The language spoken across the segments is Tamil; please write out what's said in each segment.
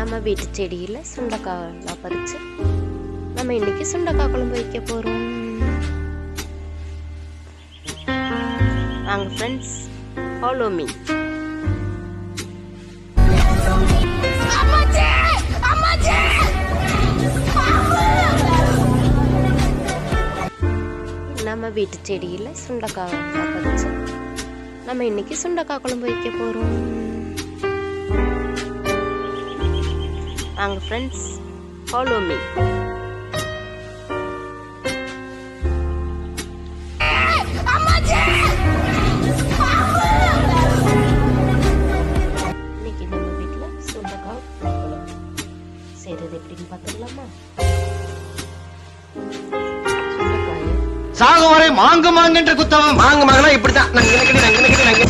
நம்ம வீட்டு செடியில் சுண்டைக்காயெல்லாம் பறித்து நம்ம இன்னைக்கு சுண்டைக்காய் குழம்பு வைக்க போகிறோம் வாங்க ஃப்ரெண்ட்ஸ் ஃபாலோ மீ நம்ம வீட்டு செடியில் சுண்டைக்காயெல்லாம் பறித்து நம்ம இன்னைக்கு சுண்டைக்காய் குழம்பு வைக்க போகிறோம் வாங்க ஃப்ரெண்ட்ஸ் ஃபாலோ மீ இன்னைக்கு நம்ம வீட்டில் சுண்டக்காய் குழம்பு செய்கிறது எப்படின்னு பார்த்துக்கலாமா? சுண்டைக்காயை வரை மாங்கு மாங்கன்ற குத்தவன். மாங்க மாங்கனா இப்படித்தான். நாங்க நக்கடி நாங்க நக்கடி நங்க.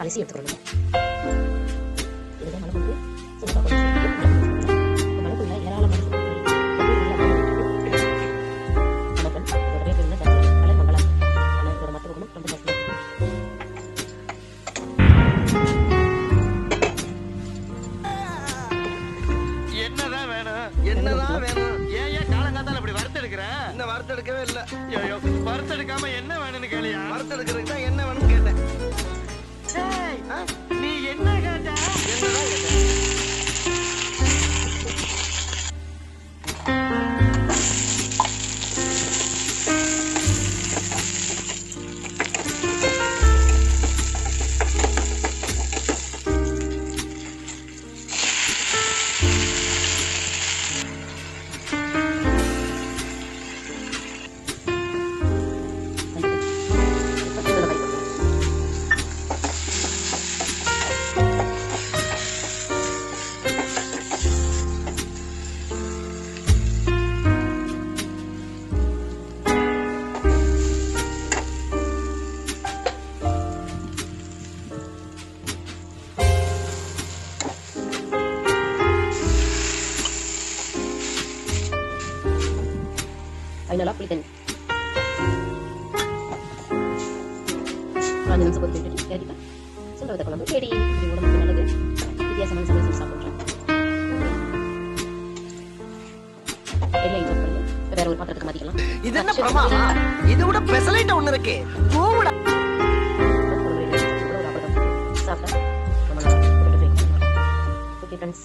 அலசி எடுத்துக்கணும் இதுதான் மலை போட்டு மலைக்குள்ள ஏராளமான என்னதான் வேணும்? என்னதான் வேணும்? ஏன் ஏன் காலங்காத்தால இப்படி வறுத்தெடுக்கிற? இந்த வறுத்து எடுக்கவே இல்ல. ஐயோ வறுத்தெடுக்காம என்ன வேணும்னு கேளியா? வறுத்து எடுக்கிறதுக்கு தான் என்ன ஃபைனலாக புளி தண்ணி. அஞ்சு நிமிஷம் கொதிக்க விட்டுட்டு சுண்டை வித குழம்பு. ரெடி இது உடம்புக்கு நல்லது. வித்தியாசமான சமையல் செஞ்சு சாப்பிட்றேன் வேற ஒரு பாத்திரத்துக்கு மாற்றிக்கலாம் இது என்ன பிரமாவா இது விட பெசலைட் ஒண்ணு இருக்கு. கூவிட சாப்பிட்டா? ரொம்ப நல்லா ஓகே ஃப்ரெண்ட்ஸ்